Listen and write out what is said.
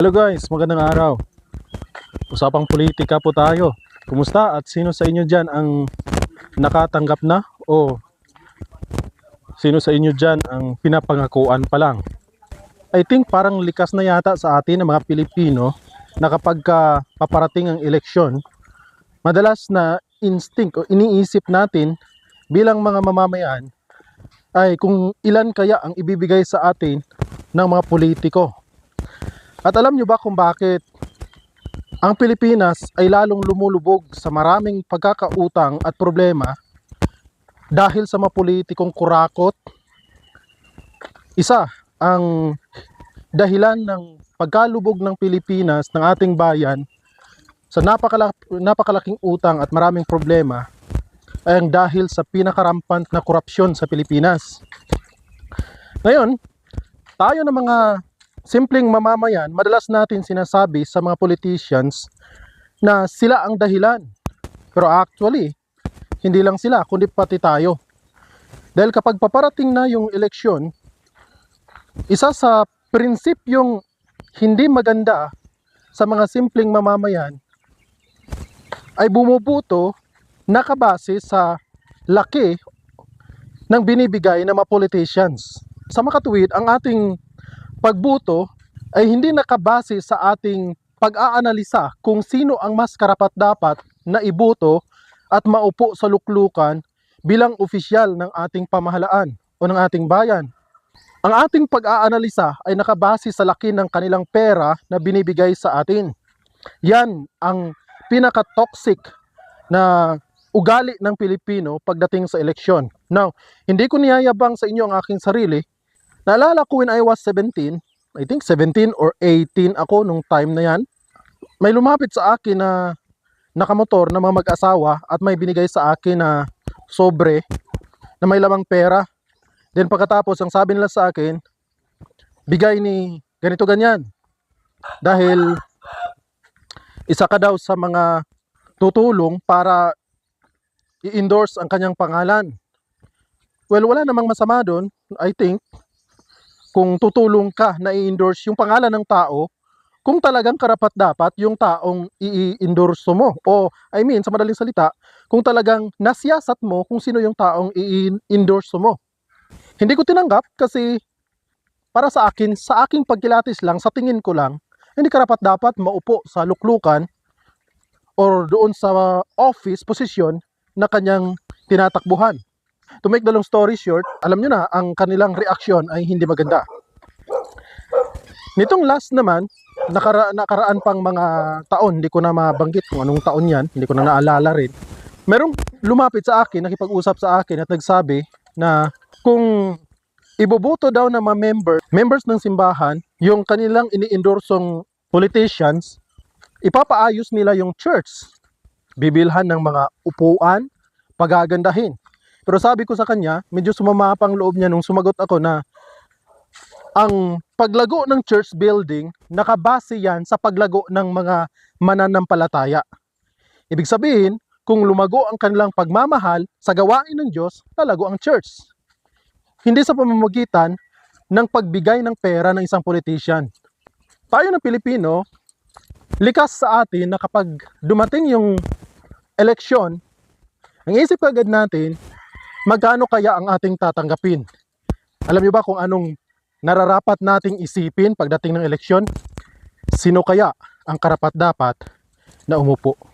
Hello guys, magandang araw. Usapang politika po tayo. Kumusta at sino sa inyo dyan ang nakatanggap na o sino sa inyo dyan ang pinapangakuan pa lang? I think parang likas na yata sa atin ng mga Pilipino na kapag ka paparating ang eleksyon, madalas na instinct o iniisip natin bilang mga mamamayan ay kung ilan kaya ang ibibigay sa atin ng mga politiko. At alam nyo ba kung bakit ang Pilipinas ay lalong lumulubog sa maraming pagkakautang at problema dahil sa mga politikong kurakot? Isa ang dahilan ng pagkalubog ng Pilipinas ng ating bayan sa napakala- napakalaking utang at maraming problema ay ang dahil sa pinakarampant na korupsyon sa Pilipinas. Ngayon, tayo ng mga simpleng mamamayan, madalas natin sinasabi sa mga politicians na sila ang dahilan. Pero actually, hindi lang sila, kundi pati tayo. Dahil kapag paparating na yung eleksyon, isa sa prinsipyong hindi maganda sa mga simpleng mamamayan ay bumubuto nakabase sa laki ng binibigay ng mga politicians. Sa makatuwid, ang ating pagbuto ay hindi nakabase sa ating pag-aanalisa kung sino ang mas karapat dapat na ibuto at maupo sa luklukan bilang opisyal ng ating pamahalaan o ng ating bayan. Ang ating pag-aanalisa ay nakabase sa laki ng kanilang pera na binibigay sa atin. Yan ang pinaka-toxic na ugali ng Pilipino pagdating sa eleksyon. Now, hindi ko niyayabang sa inyo ang aking sarili. Naalala ko when I was 17, I think 17 or 18 ako nung time na yan. May lumapit sa akin na nakamotor na mga mag-asawa at may binigay sa akin na sobre na may lamang pera. Then pagkatapos, ang sabi nila sa akin, bigay ni ganito ganyan. Dahil isa ka daw sa mga tutulong para i-endorse ang kanyang pangalan. Well, wala namang masama doon, I think, kung tutulong ka na i-endorse yung pangalan ng tao, kung talagang karapat dapat yung taong i-endorse mo. O, I mean, sa madaling salita, kung talagang nasiyasat mo kung sino yung taong i-endorse mo. Hindi ko tinanggap kasi para sa akin, sa aking pagkilatis lang, sa tingin ko lang, hindi karapat dapat maupo sa luklukan or doon sa office position na kanyang tinatakbuhan. To make the long story short, alam nyo na, ang kanilang reaksyon ay hindi maganda. Nitong last naman, nakara nakaraan pang mga taon, hindi ko na mabanggit kung anong taon yan, hindi ko na naalala rin. Merong lumapit sa akin, nakipag-usap sa akin at nagsabi na kung iboboto daw ng mga member, members ng simbahan, yung kanilang ini-endorsong politicians, ipapaayos nila yung church. Bibilhan ng mga upuan, pagagandahin. Pero sabi ko sa kanya, medyo sumama pang loob niya nung sumagot ako na ang paglago ng church building, nakabase yan sa paglago ng mga mananampalataya. Ibig sabihin, kung lumago ang kanilang pagmamahal sa gawain ng Diyos, lalago ang church. Hindi sa pamamagitan ng pagbigay ng pera ng isang politician. Tayo ng Pilipino, likas sa atin na kapag dumating yung eleksyon, ang isip agad natin, magkano kaya ang ating tatanggapin? Alam niyo ba kung anong nararapat nating isipin pagdating ng eleksyon? Sino kaya ang karapat dapat na umupo?